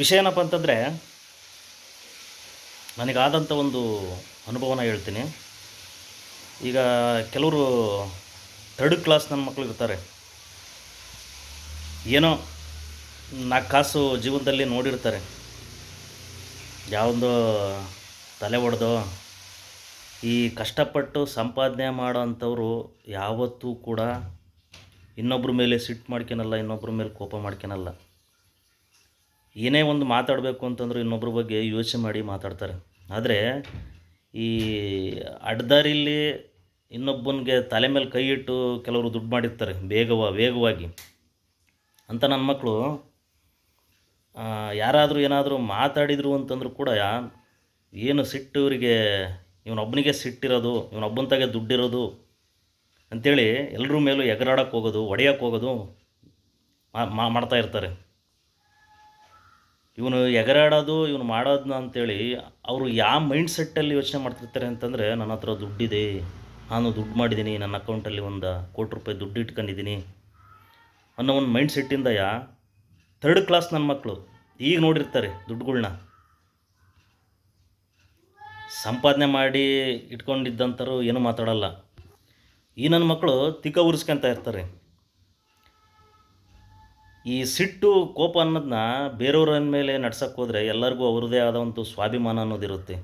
ವಿಷಯ ಏನಪ್ಪ ಅಂತಂದರೆ ನನಗಾದಂಥ ಒಂದು ಅನುಭವನ ಹೇಳ್ತೀನಿ. ಈಗ ಕೆಲವರು ಥರ್ಡ್ ಕ್ಲಾಸ್ ನನ್ನ ಮಕ್ಕಳು ಇರ್ತಾರೆ. ಏನೋ ನಾಲ್ಕು ಕಾಸು ಜೀವನದಲ್ಲಿ ನೋಡಿರ್ತಾರೆ. ಯಾವೊಂದು ತಲೆ ಒಡೆದೋ, ಈ ಕಷ್ಟಪಟ್ಟು ಸಂಪಾದನೆ ಮಾಡೋ ಅಂಥವ್ರು ಯಾವತ್ತೂ ಕೂಡ ಇನ್ನೊಬ್ಬರ ಮೇಲೆ ಸಿಟ್ಟು ಮಾಡ್ಕೊನಲ್ಲ ಇನ್ನೊಬ್ಬರ ಮೇಲೆ ಕೋಪ ಮಾಡ್ಕೊನಲ್ಲ. ಏನೇ ಒಂದು ಮಾತಾಡಬೇಕು ಅಂತಂದ್ರೆ ಇನ್ನೊಬ್ಬರ ಬಗ್ಗೆ ಯೋಚನೆ ಮಾಡಿ ಮಾತಾಡ್ತಾರೆ. ಆದರೆ ಈ ಅಡ್ಡದಾರಿಲಿ ಇನ್ನೊಬ್ಬನಿಗೆ ತಲೆ ಮೇಲೆ ಕೈ ಇಟ್ಟು ಕೆಲವರು ದುಡ್ಡು ಮಾಡಿರ್ತಾರೆ, ಬೇಗವ, ವೇಗವಾಗಿ. ಅಂತ ನನ್ನ ಮಕ್ಕಳು ಯಾರಾದರೂ ಏನಾದರೂ ಮಾತಾಡಿದರು ಅಂತಂದ್ರೂ ಕೂಡ ಏನು ಸಿಟ್ಟು ಇವರಿಗೆ ಇವನೊಬ್ಬನಿಗೆ ಸಿಟ್ಟಿರೋದು ಇವನೊಬ್ಬಂತಾಗೆ ದುಡ್ಡಿರೋದು ಅಂಥೇಳಿ ಎಲ್ಲರ ಮೇಲೂ ಎಗರಾಡಕ್ಕೆ ಹೋಗೋದು ಹೊಡೆಯಕ್ಕೆ ಹೋಗೋದು ಮಾಡ್ತಾ ಇರ್ತಾರೆ. ಇವನು ಎಗರಾಡೋದು, ಇವನು ಮಾಡೋದನ್ನ ಅಂತೇಳಿ ಅವರು ಯಾವ ಮೈಂಡ್ ಸೆಟ್ಟಲ್ಲಿ ಯೋಚನೆ ಮಾಡ್ತಿರ್ತಾರೆ ಅಂತಂದರೆ, ನನ್ನ ಹತ್ರ ದುಡ್ಡಿದೆ, ನಾನು ದುಡ್ಡು ಮಾಡಿದ್ದೀನಿ, ನನ್ನ ಅಕೌಂಟಲ್ಲಿ ಒಂದು ಕೋಟಿ ರೂಪಾಯಿ ದುಡ್ಡು ಇಟ್ಕೊಂಡಿದ್ದೀನಿ ಅನ್ನೋ ಒಂದು ಮೈಂಡ್ ಸೆಟ್ಟಿಂದ ಯಾ ಥರ್ಡ್ ಕ್ಲಾಸ್ ನನ್ನ ಮಕ್ಕಳು ಈಗ ನೋಡಿರ್ತಾರೆ ದುಡ್ಡುಗಳ್ನ. ಸಂಪಾದನೆ ಮಾಡಿ ಇಟ್ಕೊಂಡಿದ್ದಂಥವ್ರು ಏನೂ ಮಾತಾಡಲ್ಲ. ಈ ನನ್ನ ಮಕ್ಕಳು ತಿಕ್ಕ ಉರಿಸ್ಕೊಂತ ಇರ್ತಾರೆ. ಈ ಸಿಟ್ಟು ಕೋಪ ಅನ್ನೋದನ್ನ ಬೇರೆಯವ್ರ ಮೇಲೆ ನಡ್ಸಕ್ಕೆ ಹೋದರೆ ಎಲ್ಲರಿಗೂ ಅವ್ರದ್ದೇ ಆದ ಒಂದು ಸ್ವಾಭಿಮಾನ ಅನ್ನೋದಿರುತ್ತೆ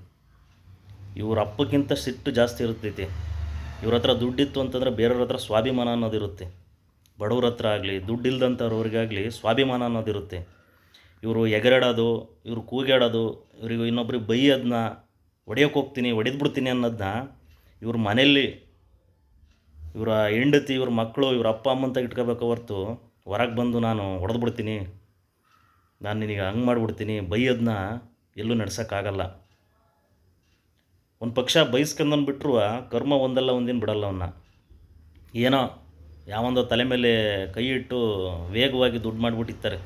ಇವ್ರ ಅಪ್ಪಕ್ಕಿಂತ ಸಿಟ್ಟು ಜಾಸ್ತಿ ಇರ್ತೈತಿ. ಇವ್ರ ಹತ್ರ ದುಡ್ಡಿತ್ತು ಅಂತಂದರೆ ಬೇರೆಯವ್ರ ಹತ್ರ ಸ್ವಾಭಿಮಾನ ಅನ್ನೋದಿರುತ್ತೆ ಬಡವ್ರ ಹತ್ರ ಆಗಲಿ ದುಡ್ಡಿಲ್ದಂಥವ್ರಿಗಾಗಲಿ ಸ್ವಾಭಿಮಾನ ಅನ್ನೋದಿರುತ್ತೆ ಇವರು ಎಗರಾಡೋದು, ಇವರು ಕೂಗಾಡೋದು, ಇವ್ರಿಗೆ ಇನ್ನೊಬ್ರಿಗೆ ಬೈಯೋದನ್ನ ಹೊಡೆಯೋಕೆ ಹೋಗ್ತೀನಿ, ಹೊಡೆದ್ಬಿಡ್ತೀನಿ ಅನ್ನೋದನ್ನ ಇವ್ರ ಮನೆಯಲ್ಲಿ ಇವರ ಹೆಂಡತಿ, ಇವ್ರ ಮಕ್ಕಳು, ಇವ್ರ ಅಪ್ಪ ಅಮ್ಮಂತ ಇಟ್ಕೋಬೇಕು ಹೊರ್ತು ಹೊರಗೆ ಬಂದು ನಾನು ಹೊಡೆದು ಬಿಡ್ತೀನಿ ನಾನು ನಿನಗೆ ಹಂಗೆ ಮಾಡಿಬಿಡ್ತೀನಿ. ಬೈಯೋದನ್ನ ಎಲ್ಲೂ ನಡ್ಸೋಕ್ಕಾಗಲ್ಲ. ಒಂದು ಪಕ್ಷ ಬೈಸ್ಕೊಂಡನ್ ಬಿಟ್ಟರು ಕರ್ಮ ಒಂದಲ್ಲ ಒಂದಿನ ಬಿಡಲ್ಲ ಅವನ್ನ ಏನೋ ಯಾವೊಂದೋ ತಲೆ ಮೇಲೆ ಕೈ ಇಟ್ಟು ವೇಗವಾಗಿ ದುಡ್ಡು ಮಾಡಿಬಿಟ್ಟಿರ್ತಾರೆ.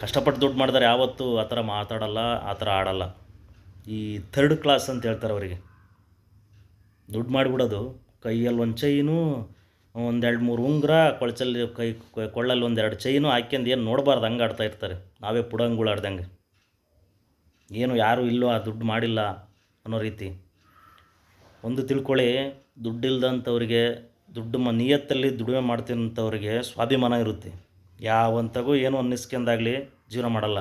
ಕಷ್ಟಪಟ್ಟು ದುಡ್ಡು ಮಾಡಿದ್ರೆ ಯಾವತ್ತೂ ಆ ಥರ ಮಾತಾಡಲ್ಲ, ಆ ಥರ ಆಡಲ್ಲ. ಈ ಥರ್ಡ್ ಕ್ಲಾಸ್ ಅಂತ ಹೇಳ್ತಾರೆ ಅವರಿಗೆ. ದುಡ್ಡು ಮಾಡಿಬಿಡೋದು ಕೈಯಲ್ಲಿ ಒಂದು ಚೈನು ಒಂದೆರಡು ಮೂರು ಉಂಗುರ, ಕೊಳಚಲ್ಲಿ ಕೈ ಕೊಳ್ಳಲ್ಲಿ ಒಂದೆರಡು ಚೈನು ಹಾಕ್ಯಂದು ಏನು ನೋಡಬಾರ್ದು, ಹಂಗೆ ಆಡ್ತಾ ಇರ್ತಾರೆ. ನಾವೇ ಪುಡಂಗುಳು ಆಡ್ದಂಗೆ. ಏನು ಯಾರೂ ಇಲ್ಲೋ ಆ ದುಡ್ಡು ಮಾಡಿಲ್ಲ ಅನ್ನೋ ರೀತಿ. ಒಂದು ತಿಳ್ಕೊಳ್ಳಿ, ದುಡ್ಡಿಲ್ದಂಥವ್ರಿಗೆ, ದುಡ್ಡು ಮ ನಿಯತ್ತಲ್ಲಿ ದುಡಿಮೆ ಮಾಡ್ತಿರೋಂಥವ್ರಿಗೆ ಸ್ವಾಭಿಮಾನ ಇರುತ್ತೆ. ಯಾವಂತಗೂ ಏನು ಅನ್ನಿಸ್ಕೊಂಡಾಗಲಿ ಜೀವನ ಮಾಡಲ್ಲ.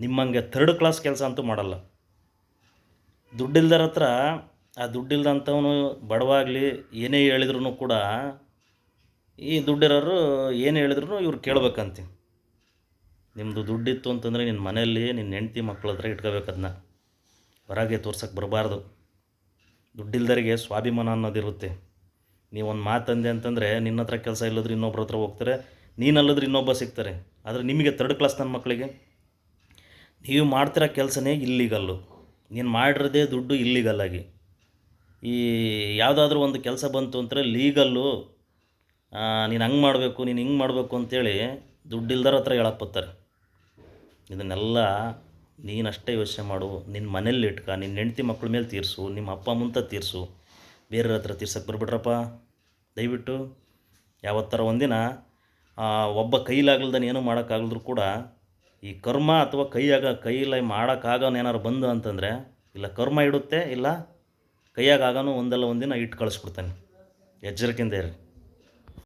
ನಿಮ್ಮಂಗೆ ಥರ್ಡ್ ಕ್ಲಾಸ್ ಕೆಲಸ ಅಂತೂ ಮಾಡಲ್ಲ. ದುಡ್ಡಿಲ್ದರ ಹತ್ರ ಆ ದುಡ್ಡಿಲ್ದಂಥವನು ಬಡವಾಗಲಿ ಏನೇ ಹೇಳಿದ್ರು ಕೂಡ ಈ ದುಡ್ಡಿರೋರು ಏನು ಹೇಳಿದ್ರು ಇವ್ರು ಕೇಳಬೇಕಂತೀನಿ ನಿಮ್ಮದು ದುಡ್ಡಿತ್ತು ಅಂತಂದರೆ ನಿನ್ನ ಮನೆಯಲ್ಲಿ ನಿನ್ನ ಹೆಂಡ್ತಿ ಮಕ್ಕಳ ಹತ್ರ ಇಟ್ಕೋಬೇಕು ಅದನ್ನ ಹೊರಗೆ ತೋರ್ಸೋಕ್ಕೆ ಬರಬಾರ್ದು. ದುಡ್ಡಿಲ್ದರಿಗೆ ಸ್ವಾಭಿಮಾನ ಅನ್ನೋದಿರುತ್ತೆ ನೀವೊಂದು ಮಾತಂದೆ ಅಂತಂದರೆ ನಿನ್ನ ಹತ್ರ ಕೆಲಸ ಇಲ್ಲದ್ರೆ ಇನ್ನೊಬ್ರ ಹತ್ರ ಹೋಗ್ತಾರೆ ನೀನಲ್ಲದ್ರೆ ಇನ್ನೊಬ್ಬ ಸಿಗ್ತಾರೆ. ಆದರೆ ನಿಮಗೆ ತರ್ಡ್ ಕ್ಲಾಸ್ ನನ್ನ ಮಕ್ಕಳಿಗೆ ನೀವು ಮಾಡ್ತಿರೋ ಕೆಲಸನೇ ಇಲ್ಲಿಗಲ್ಲು ನೀನು ಮಾಡಿರೋದೇ ದುಡ್ಡು ಇಲ್ಲಿಗಲ್ಲಾಗಿ ಈ ಯಾವುದಾದ್ರೂ ಒಂದು ಕೆಲಸ ಬಂತು ಅಂದರೆ ಲೀಗಲ್ಲು ನೀನು ಹಂಗೆ ಮಾಡಬೇಕು, ನೀನು ಹಿಂಗೆ ಮಾಡಬೇಕು ಅಂತೇಳಿ ದುಡ್ಡಿಲ್ದರ ಹತ್ರ ಹೇಳಕ್ಕೆ ಬರ್ತಾರೆ. ಇದನ್ನೆಲ್ಲ ನೀನಷ್ಟೇ ಯೋಚನೆ ಮಾಡು ನಿನ್ನ ಮನೇಲಿ ಇಟ್ಕ ನಿನ್ನ ಹೆಂಡ್ತಿ ಮಕ್ಕಳ ಮೇಲೆ ತೀರಿಸು ನಿಮ್ಮ ಅಪ್ಪ ಮುಂತ ತೀರಿಸು, ಬೇರೆಯವ್ರ ಹತ್ರ ತೀರ್ಸಕ್ಕೆ ಬರ್ಬಿಟ್ರಪ್ಪ. ದಯವಿಟ್ಟು ಯಾವತ್ತರ ಒಂದಿನ ಒಬ್ಬ ಕೈಲಾಗಲ್ದನ ಏನೂ ಮಾಡೋಕ್ಕಾಗಲ್ದ್ರು ಕೂಡ ಈ ಕರ್ಮ ಅಥವಾ ಕೈಯಾಗ ಕೈಲಾಗಿ ಮಾಡೋಕ್ಕಾಗೋನು ಏನಾರು ಬಂದು ಅಂತಂದರೆ, ಇಲ್ಲ ಕರ್ಮ ಇಡುತ್ತೆ, ಇಲ್ಲ ಕೈಯಾಗ ಆಗೋನು ಒಂದಲ್ಲ ಒಂದಿನ ಇಟ್ಟು ಕಳಿಸ್ಬಿಡ್ತಾನೆ ಎಚ್ಚರಿಕೆಯಿಂದ ಇರಿ